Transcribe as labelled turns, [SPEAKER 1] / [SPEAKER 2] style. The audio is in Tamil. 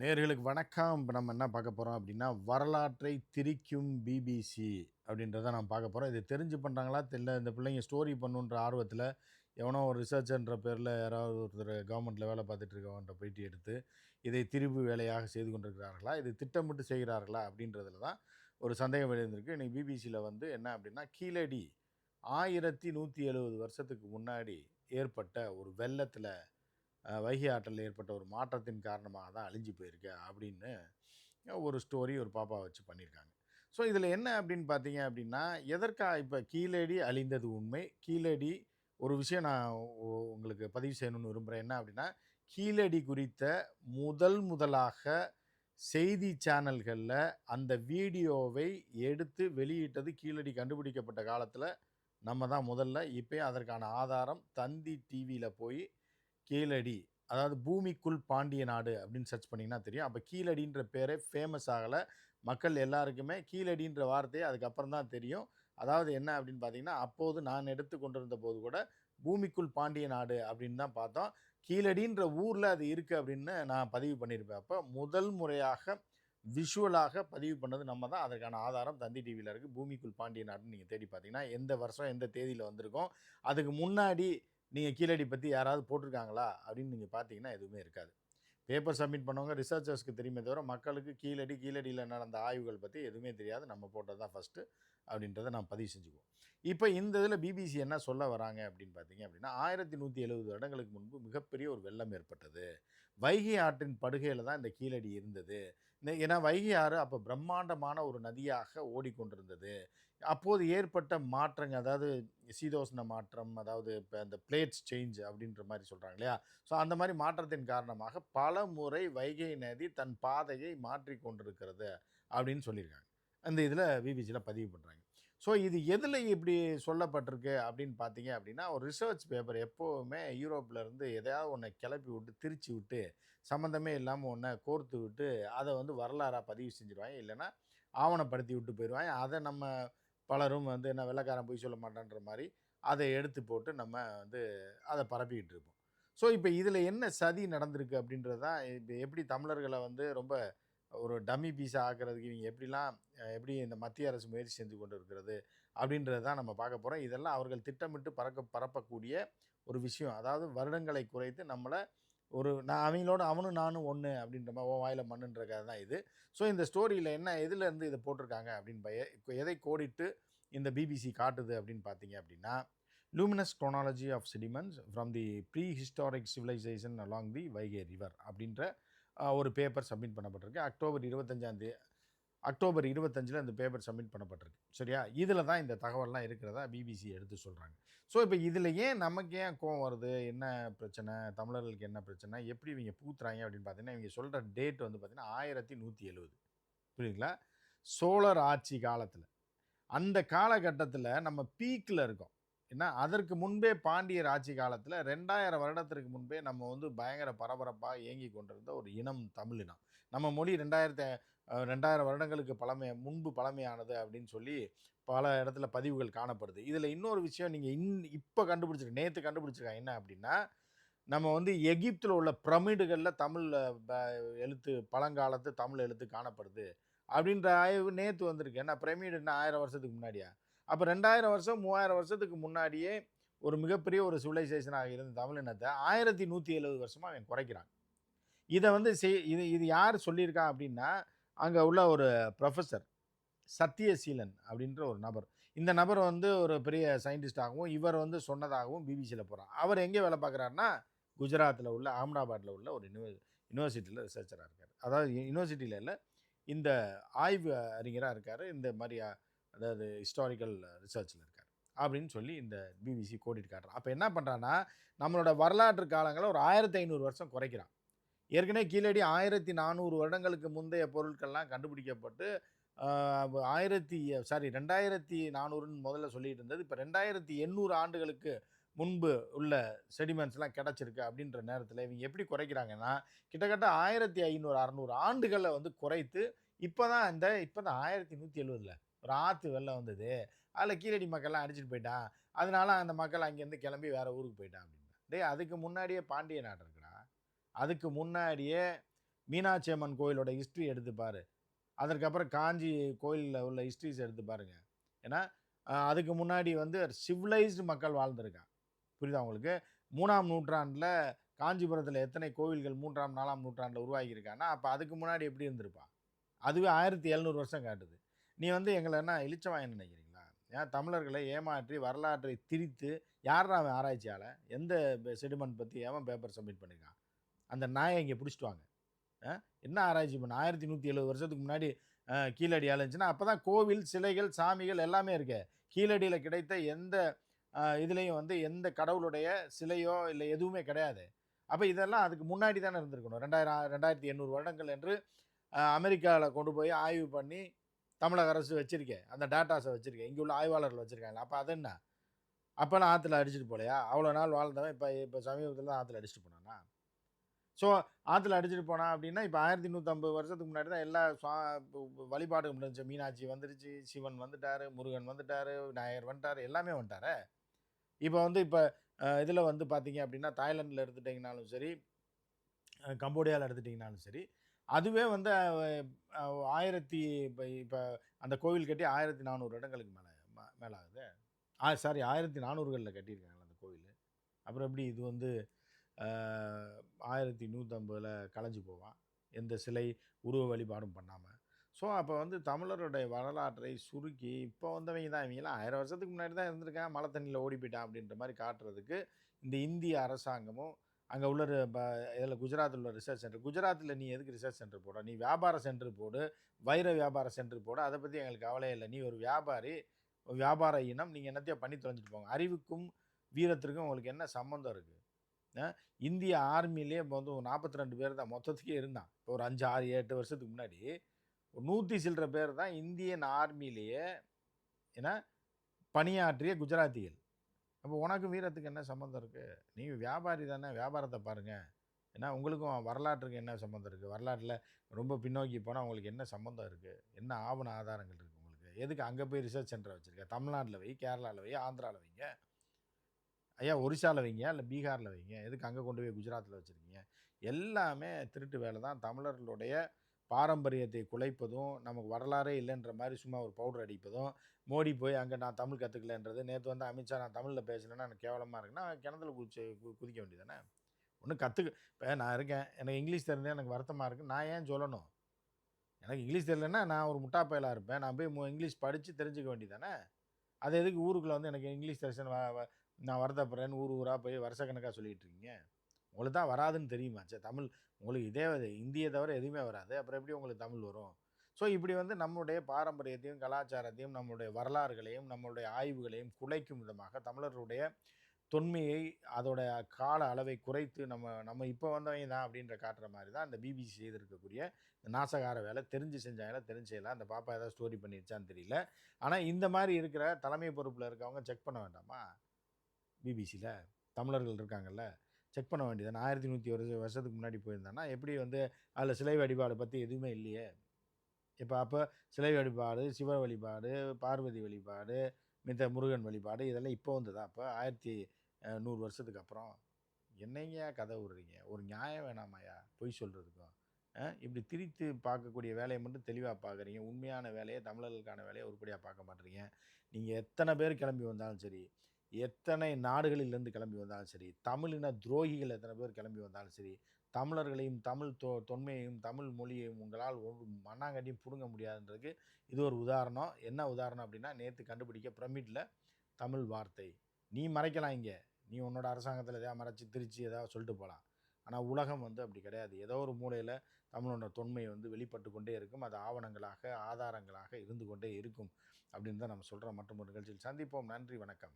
[SPEAKER 1] நேர்களுக்கு வணக்கம். இப்போ நம்ம என்ன பார்க்க போகிறோம் அப்படின்னா வரலாற்றை திரிக்கும் பிபிசி அப்படின்றத நான் பார்க்க போகிறோம் இது தெரிஞ்சு பண்ணுறாங்களா தெரியல. இந்த பிள்ளைங்க ஸ்டோரி பண்ணுன்ற ஆர்வத்தில் எவனோ ஒரு ரிசர்ச்ன்ற பேரில் யாராவது ஒருத்தர் கவர்மெண்ட்டில் வேலை பார்த்துட்டு இருக்கவன்ட்ட பேட்டி எடுத்து இதை திரிவு வேலையாக செய்து கொண்டிருக்கிறார்களா? இது திட்டமிட்டு செய்கிறார்களா? அப்படின்றதுல தான் ஒரு சந்தேகம் எழுந்திருக்கு. இன்றைக்கி பிபிசியில் வந்து என்ன அப்படின்னா கீழடி ஆயிரத்தி நூற்றி எழுபது வருஷத்துக்கு முன்னாடி ஏற்பட்ட ஒரு வெள்ளத்தில் வைகை ஆற்றலில் ஏற்பட்ட ஒரு மாற்றத்தின் காரணமாக தான் அழிஞ்சு போயிருக்கு அப்படின்னு ஒரு ஸ்டோரி ஒரு பாப்பா வச்சு பண்ணியிருக்காங்க. ஸோ இதில் என்ன அப்படின்னு பார்த்தீங்க அப்படின்னா எதற்காக இப்போ கீழடி அழிந்தது உண்மை? கீழடி ஒரு விஷயம் நான் உங்களுக்கு பதிவு செய்யணும்னு விரும்புகிறேன் என்ன அப்படின்னா கீழடி குறித்த முதல் முதலாக செய்தி சேனல்களில் அந்த வீடியோவை எடுத்து வெளியிட்டது கீழடி கண்டுபிடிக்கப்பட்ட காலத்தில் நம்ம தான் முதல்ல. இப்போ அதற்கான ஆதாரம் தந்தி டிவியில் போய் கீழடி. அதாவது பூமிக்குள் பாண்டிய நாடு அப்படின்னு சர்ச் பண்ணிங்கன்னா தெரியும். அப்போ கீழடின்ற பேரே ஃபேமஸ் ஆகலை. மக்கள் எல்லாருக்குமே கீழடின்ற வார்த்தையே அதுக்கப்புறம் தான் தெரியும். அதாவது என்ன அப்படின்னு பார்த்தீங்கன்னா அப்போது நான் எடுத்து கொண்டிருந்த போது கூட பூமிக்குள் பாண்டிய நாடு அப்படின்னு தான் பார்த்தோம். கீழடின்ற ஊரில் அது இருக்குது அப்படின்னு நான் பதிவு பண்ணியிருப்பேன். அப்போ முதல் முறையாக விஷுவலாக பதிவு பண்ணது நம்ம தான். அதற்கான ஆதாரம் தந்தி டிவியில் இருக்குது பூமிக்குள் பாண்டிய நாடுன்னு நீங்கள் தேடி பார்த்தீங்கன்னா எந்த வருஷம் எந்த தேதியில் வந்திருக்கோம். அதுக்கு முன்னாடி நீங்கள் கீழடி பற்றி யாராவது போட்டிருக்காங்களா? அப்படின்னு நீங்கள் பார்த்தீங்கன்னா எதுவுமே இருக்காது. பேப்பர் சப்மிட் பண்ணவங்க ரிசர்ச்சர்ஸ்க்கு தெரியுமே தவிர மக்களுக்கு கீழடி கீழடியில் நடந்த ஆய்வுகள் பற்றி எதுவுமே தெரியாது. நம்ம போட்டது தான் ஃபஸ்ட்டு அப்படின்றத நான் பதிவு செஞ்சுக்குவோம். இப்போ இந்த இதில் பிபிசி என்ன சொல்ல வராங்க அப்படின்னு பார்த்தீங்க அப்படின்னா ஆயிரத்தி நூற்றி எழுபது வருடங்களுக்கு முன்பு மிகப்பெரிய ஒரு வெள்ளம் ஏற்பட்டது. வைகை ஆற்றின் படுகையில் தான் இந்த கீழடி இருந்தது. இந்த ஏன்னா வைகை ஆறு அப்போ பிரம்மாண்டமான ஒரு நதியாக ஓடிக்கொண்டிருந்தது. அப்போது ஏற்பட்ட மாற்றங்கள் அதாவது சீதோஷ்ண மாற்றம் அதாவது இப்போ இந்த பிளேட்ஸ் சேஞ்ச் அப்படின்ற மாதிரி சொல்கிறாங்க இல்லையா? ஸோ அந்த மாதிரி மாற்றத்தின் காரணமாக பல முறை வைகை நதி தன் பாதையை மாற்றி கொண்டிருக்கிறது அப்படின்னு சொல்லியிருக்காங்க. அந்த இதில் விபிஜியில் பதிவு பண்ணுறாங்க ஸோ இது எதில் இப்படி சொல்லப்பட்டிருக்கு அப்படின்னு பார்த்தீங்க அப்படின்னா ஒரு ரிசர்ச் பேப்பர் எப்போவுமே யூரோப்பிலேருந்து எதையாவது ஒன்றை கிளப்பி விட்டு திரிச்சு விட்டு சம்மந்தமே இல்லாமல் ஒன்றை கோர்த்து விட்டு அதை வந்து வரலாறாக பதிவு செஞ்சுருவாங்க. இல்லைன்னா ஆவணப்படுத்தி விட்டு போயிடுவாங்க அதை நம்ம பலரும் வந்து என்ன வெள்ளைக்காரன் போய் சொல்ல மாட்டான்ற மாதிரி அதை எடுத்து போட்டு நம்ம வந்து அதை பரப்பிக்கிட்டு இருப்போம். ஸோ இப்போ இதில் என்ன சதி நடந்திருக்கு அப்படின்றது தான் இப்போ எப்படி தமிழர்களை வந்து ரொம்ப ஒரு டம்மி பீஸா ஆக்கிறதுக்கு இவங்க எப்படிலாம் எப்படி இந்த மத்திய அரசு முயற்சி செஞ்சு கொண்டு இருக்கிறது அப்படின்றது தான் நம்ம பார்க்க போகிறோம் இதெல்லாம் அவர்கள் திட்டமிட்டு பறக்க பரப்பக்கூடிய ஒரு விஷயம். அதாவது வருடங்களை குறைத்து நம்மளை ஒரு நான் அவங்களோட அவனும் நானும் ஒன்று அப்படின்ற மாதிரி உன் வாயில் மண்ணுன்ற கதை தான் இது. ஸோ இந்த ஸ்டோரியில் என்ன எதுலேருந்து இதை போட்டிருக்காங்க அப்படின்னு பய எதை கோடிட்டு இந்த பிபிசி காட்டுது அப்படின்னு பார்த்தீங்க அப்படின்னா luminous chronology of sediments from the pre historic civilisation along the Vaigai river அப்படின்ற ஒரு பேப்பர் சப்மிட் பண்ணப்பட்டிருக்கு. அக்டோபர் இருபத்தஞ்சாந்தேதி அக்டோபர் இருபத்தஞ்சில் இந்த பேப்பர் சப்மிட் பண்ணப்பட்டிருக்கு. சரியா? இதில் தான் இந்த தகவல்லாம் இருக்கிறதா பிபிசி எடுத்து சொல்கிறாங்க ஸோ இப்போ இதில் ஏன் நமக்கு ஏன் கோவம் வருது? என்ன பிரச்சனை? தமிழர்களுக்கு என்ன பிரச்சனை? எப்படி இவங்க பூத்துறாங்க அப்படின்னு பார்த்தீங்கன்னா இவங்க சொல்கிற டேட் வந்து பார்த்தீங்கன்னா ஆயிரத்தி நூற்றி எழுபது புரியுதுங்களா? சோழர் ஆட்சி காலத்தில். அந்த காலகட்டத்தில் நம்ம பீக்கில் இருக்கோம். ஏன்னா அதற்கு முன்பே பாண்டியர் ஆட்சி காலத்தில் ரெண்டாயிரம் வருடத்திற்கு முன்பே நம்ம வந்து பயங்கர பரபரப்பாக இயங்கி கொண்டிருந்த ஒரு இனம் தமிழினம். நம்ம மொழி ரெண்டாயிரத்தி ரெண்டாயிரம் வருடங்களுக்கு பழமை முன்பு பழமையானது அப்படின்னு சொல்லி பல இடத்துல பதிவுகள் காணப்படுது. இதில் இன்னொரு விஷயம் நீங்கள் இன் இப்போ கண்டுபிடிச்சிருக்க நேற்று கண்டுபிடிச்சிருக்காங்க என்ன அப்படின்னா நம்ம வந்து எகிப்தில் உள்ள பிரமிடுகளில் தமிழ் எழுத்து பழங்காலத்து தமிழ் எழுத்து காணப்படுது. அப்படின்ற ஆய்வு நேற்று வந்திருக்கு. ஏன்னா பிரமிடுன்னா ஆயிரம் வருஷத்துக்கு முன்னாடியா? அப்போ ரெண்டாயிரம் வருஷம் மூவாயிரம் வருஷத்துக்கு முன்னாடியே ஒரு மிகப்பெரிய ஒரு சிவிலைசேஷனாக இருந்த தமிழினத்தை ஆயிரத்தி நூற்றி எழுபது வருஷமாக அவன் குறைக்கிறான். இதை வந்து செய் இது இது யார் சொல்லியிருக்கான் அப்படின்னா அங்கே உள்ள ஒரு ப்ரொஃபஸர் சத்யசீலன் அப்படின்ற ஒரு நபர். இந்த நபர் வந்து ஒரு பெரிய சயின்டிஸ்டாகவும் இவர் வந்து சொன்னதாகவும் பிபிசியில் போகிறார் அவர் எங்கே வேலை பார்க்குறாருன்னா குஜராத்தில் உள்ள அகமதாபாத்தில் உள்ள ஒரு யூனிவர் யூனிவர்சிட்டியில் ரிசர்ச்சராக இருக்கார். அதாவது யூனிவர்சிட்டியில் இல்லை இந்த ஆய்வு அறிஞராக இருக்கார். இந்த மாதிரி அதாவது ஹிஸ்டாரிக்கல் ரிசர்ச்சில் இருக்கார். அப்படின்னு சொல்லி இந்த பிபிசி கோடிட்டு காட்டுறான். அப்போ என்ன பண்ணுறான்னா நம்மளோட வரலாற்று காலங்களை ஒரு ஆயிரத்தி ஐநூறு வருஷம் குறைக்கிறான். ஏற்கனவே கீழடி ஆயிரத்தி நானூறு வருடங்களுக்கு முந்தைய பொருட்கள்லாம் கண்டுபிடிக்கப்பட்டு ஆயிரத்தி சாரி ரெண்டாயிரத்தி நானூறுன்னு முதல்ல சொல்லிட்டு இருந்தது. இப்போ ரெண்டாயிரத்தி எண்ணூறு ஆண்டுகளுக்கு முன்பு உள்ள செடிமெண்ட்ஸ்லாம் கிடச்சிருக்கு அப்படின்ற நேரத்தில் இவங்க எப்படி குறைக்கிறாங்கன்னா கிட்டத்தட்ட ஆயிரத்தி ஐநூறு அறநூறு ஆண்டுகளை வந்து குறைத்து இப்போ தான் இந்த இப்போ தான் ஆயிரத்தி நூற்றி எழுபதில் ஒரு ஆற்று வெள்ளம் வந்தது. அதில் கீழடி மக்கள்லாம் அடிச்சிட்டு போயிட்டான். அதனால அந்த மக்கள் அங்கேருந்து கிளம்பி வேறு ஊருக்கு போயிட்டான் அப்படின்னு டே அதுக்கு முன்னாடியே பாண்டிய நாடு இருக்குடா. அதுக்கு முன்னாடியே மீனாட்சி அம்மன் கோயிலோட ஹிஸ்ட்ரி எடுத்து பாரு. அதற்கப்புறம் காஞ்சி கோயிலில் உள்ள ஹிஸ்ட்ரிஸ் எடுத்து பாருங்க. ஏன்னா அதுக்கு முன்னாடி வந்து சிவிலைஸ்டு மக்கள் வாழ்ந்திருக்கான். புரியுதா உங்களுக்கு? மூணாம் நூற்றாண்டில் காஞ்சிபுரத்தில் எத்தனை கோவில்கள் மூன்றாம் நாலாம் நூற்றாண்டில் உருவாகியிருக்கான்னா அப்போ அதுக்கு முன்னாடி எப்படி இருந்திருப்பான்? அதுவே ஆயிரத்தி எழுநூறு வருஷம் காட்டுது. நீ வந்து எங்களை என்ன இளிச்சவாயன் நினைக்கிறீங்களா? ஏன் தமிழர்களை ஏமாற்றி வரலாற்றை திரித்து யார் அவன் ஆராய்ச்சியால் எந்த செடிமெண்ட் பற்றி ஏன் பேப்பர் சப்மிட் பண்ணியிருக்கான் அந்த நாயை இங்கே பிடிச்சிட்டு வாங்க. என்ன ஆராய்ச்சி பண்ண? ஆயிரத்தி நூற்றி எழுபது வருஷத்துக்கு முன்னாடி கீழடியால் இருந்துச்சுன்னா அப்போ தான் கோவில் சிலைகள் சாமிகள் எல்லாமே இருக்கு. கீழடியில் கிடைத்த எந்த இதுலேயும் வந்து எந்த கடவுளுடைய சிலையோ இல்லை எதுவுமே கிடையாது. அப்போ இதெல்லாம் அதுக்கு முன்னாடி தானே இருந்திருக்கணும். ரெண்டாயிரம் ரெண்டாயிரத்தி எண்ணூறு வருடங்கள் என்று அமெரிக்காவில் கொண்டு போய் ஆய்வு பண்ணி தமிழக அரசு வச்சிருக்கேன். அந்த டேட்டாஸை வச்சுருக்கேன். இங்கே உள்ள ஆய்வாளர்கள் வச்சுருக்காங்க. அப்போ அது என்ன? நான் ஆற்றுல அடிச்சிட்டு போலையா? அவ்வளோ நாள் வாழ்ந்தவன் இப்போ இப்போ சமீபத்தில் தான் ஆற்றுல அடிச்சிட்டு போனானா? ஸோ ஆற்றுல அடிச்சிட்டு போனான் அப்படின்னா இப்போ ஆயிரத்தி நூற்றம்பது வருஷத்துக்கு முன்னாடி தான் எல்லா சுவா வழிபாடும் முடிஞ்சு. மீனாட்சி வந்துருச்சு சிவன் வந்துட்டார் முருகன் வந்துட்டார் நாயர் வந்துட்டார் எல்லாமே வந்துட்டார்? இப்போ வந்து இப்போ இதில் வந்து பார்த்தீங்க அப்படின்னா தாய்லாண்டில் எடுத்துட்டிங்கனாலும் சரி கம்போடியாவில் எடுத்துட்டிங்கனாலும் சரி அதுவே வந்து ஆயிரத்தி இப்போ இப்போ அந்த கோவில் கட்டி ஆயிரத்தி நானூறு இடங்களுக்கு மேலே மேலே ஆகுது ஆ சாரி ஆயிரத்தி நானூறுகளில் கட்டியிருக்காங்க அந்த கோவில். அப்புறம் எப்படி இது வந்து ஆயிரத்தி நூற்றம்பதில் கலைஞ்சு போவான். எந்த சிலை உருவ வழிபாடும் பண்ணாமல் ஸோ அப்போ வந்து தமிழருடைய வரலாற்றை சுருக்கி இப்போ வந்தவங்க தான் இவங்கெல்லாம் ஆயிரம் வருஷத்துக்கு முன்னாடி தான் இருந்திருக்கேன் மழை தண்ணியில் ஓடி போயிட்டான் அப்படின்ற மாதிரி காட்டுறதுக்கு இந்த இந்திய அரசாங்கமும் அங்கே உள்ள இதில் குஜராத்தில் உள்ள ரிசர்ச் சென்டர் குஜராத்தில் நீ எதுக்கு ரிசர்ச் சென்டர் போட நீ வியாபார சென்டர் போடு வைர வியாபார சென்டர் போடு. அதை பற்றி எங்களுக்கு கவலையே இல்லை. நீ ஒரு வியாபாரி வியாபார இனம் நீங்கள் என்னத்தையோ பண்ணி தொலைஞ்சிட்டு போங்க. அறிவுக்கும் வீரத்திற்கும் உங்களுக்கு என்ன சம்மந்தம் இருக்குது இந்திய ஆர்மிலே இப்போ வந்து ஒரு நாற்பத்தி ரெண்டு பேர் தான் மொத்தத்துக்கே இருந்தான். இப்போ ஒரு அஞ்சு ஆறு எட்டு வருஷத்துக்கு முன்னாடி ஒரு நூற்றி சில்லற பேர் தான் இந்தியன் ஆர்மியிலேயே ஏன்னா பணியாற்றிய குஜராத்திகள். அப்போ உனக்கு வீரத்துக்கு என்ன சம்மந்தம் இருக்குது நீ வியாபாரி தானே வியாபாரத்தை பாருங்கள் ஏன்னா உங்களுக்கும் வரலாற்றுக்கு என்ன சம்மந்தம் இருக்குது வரலாற்றில் ரொம்ப பின்னோக்கி போனால் உங்களுக்கு என்ன சம்மந்தம் இருக்குது என்ன ஆவண ஆதாரங்கள் இருக்குது உங்களுக்கு? எதுக்கு அங்கே போய் ரிசர்ச் சென்டர் வச்சுருக்க? தமிழ்நாட்டில் வை கேரளாவில் வை ஆந்திராவில் வைங்க. ஐயா ஒரிசாவில் வைங்க இல்லை பீகாரில் வைங்க. எதுக்கு அங்கே கொண்டு போய் குஜராத்தில் வச்சுருக்கீங்க? எல்லாமே திருட்டு வேலை தான் தமிழர்களுடைய பாரம்பரியத்தை குலைப்பதும் நமக்கு வரலாறே இல்லைன்ற மாதிரி சும்மா ஒரு பவுடர் அடிப்பதும் மோடி போய் அங்கே நான் தமிழ் கற்றுக்கலன்றது நேற்று வந்து அமித்ஷா நான் தமிழில் பேசலைன்னா எனக்கு கேவலமாக இருக்குன்னா கிணத்துல குதிச்சு கு- குதிக்க வேண்டியதானே ஒன்றும் கற்றுக்க இப்போ நான் இருக்கேன் எனக்கு இங்கிலீஷ் தெரிஞ்சா எனக்கு வருத்தமாக இருக்குது நான் ஏன் சொல்லணும்? எனக்கு இங்கிலீஷ் தெரியலன்னா நான் ஒரு முட்டா பயலாக இருப்பேன் நான் போய் மு- இங்கிலீஷ் படித்து தெரிஞ்சுக்க வேண்டியதானே அது எதுக்கு ஊருக்குள்ளே வந்து எனக்கு இங்கிலீஷ் தெரிச்சு நான் வருத்தப்படுறேன்னு ஊர் ஊராக போய் வருஷக்கணக்காக சொல்லிகிட்டு இருக்கீங்க? உங்களுக்கு தான் வராதுன்னு தெரியுமா? சே தமிழ் உங்களுக்கு இதே இது- இந்தியை தவிர எதுவுமே வராது. அப்புறம் எப்படி உங்களுக்கு தமிழ் வரும்? ஸோ இப்படி வந்து நம்முடைய பாரம்பரியத்தையும் கலாச்சாரத்தையும் நம்மளுடைய வரலாறுகளையும் நம்மளுடைய ஆய்வுகளையும் குலைக்கும் விதமாக தமிழர்களுடைய தொன்மையை அதோட கால அளவை குறைத்து நம்ம நம்ம இப்போ வந்தவங்க தான் அப்படின்ற காட்டுற மாதிரி தான் இந்த பிபிசி செய்திருக்கக்கூடிய இந்த நாசகார வேலை. தெரிஞ்சு செஞ்சாங்களா தெரிஞ்சு செய்யலாம் அந்த பாப்பா ஏதாவது ஸ்டோரி பண்ணிருச்சான்னு தெரியல. ஆனால் இந்த மாதிரி இருக்கிற தலைமை பொறுப்பில் இருக்கவங்க செக் பண்ண வேண்டாமா? பிபிசியில் தமிழர்கள் இருக்காங்கல்ல? செக் பண்ண வேண்டியது ஆயிரத்தி நூற்றி ஒரு வருஷத்துக்கு முன்னாடி போயிருந்தான்னா எப்படி வந்து அதில் சிலை வழிபாடு பற்றி எதுவுமே இல்லையே. இப்போ அப்போ சிலை வழிபாடு சிவ வழிபாடு பார்வதி வழிபாடு மித்த முருகன் வழிபாடு இதெல்லாம் இப்போ வந்ததா? அப்போ ஆயிரத்தி நூறு வருஷத்துக்கு அப்புறம். என்னையா கதை விடுறீங்க? ஒரு நியாயம் வேணாமாயா பொய் சொல்கிறதுக்கும் இப்படி திரித்து பார்க்கக்கூடிய வேலையை மட்டும் தெளிவாக பார்க்குறீங்க. உண்மையான வேலையை தமிழர்களுக்கான வேலையை உருப்படியாக பார்க்க மாட்டேறீங்க. நீங்கள் எத்தனை பேர் கிளம்பி வந்தாலும் சரி எத்தனை நாடுகளிலிருந்து கிளம்பி வந்தாலும் சரி தமிழின துரோகிகள் எத்தனை பேர் கிளம்பி வந்தாலும் சரி தமிழர்களையும் தமிழ் தொ தொன்மையையும் தமிழ் மொழியையும் உங்களால் ஒரு மண்ணாங்கட்டியும் பிடுங்க முடியாதுன்றதுக்கு இது ஒரு உதாரணம். என்ன உதாரணம் அப்படின்னா நேற்று கண்டுபிடிக்க பிரமிட்டில் தமிழ் வார்த்தை. நீ மறைக்கலாம் இங்கே. நீ உன்னோட அரசாங்கத்தில் எதாவது மறைச்சி திருச்சி ஏதாவது சொல்லிட்டு போகலாம் ஆனால் உலகம் வந்து அப்படி கிடையாது. ஏதோ ஒரு மூலையில் தமிழோட தொன்மை வந்து வெளிப்பட்டு கொண்டே இருக்கும். அது ஆவணங்களாக ஆதாரங்களாக இருந்து கொண்டே இருக்கும். அப்படின்னு தான் நம்ம சொல்கிறோம் மற்றும் ஒரு நிகழ்ச்சியில் சந்திப்போம். நன்றி வணக்கம்.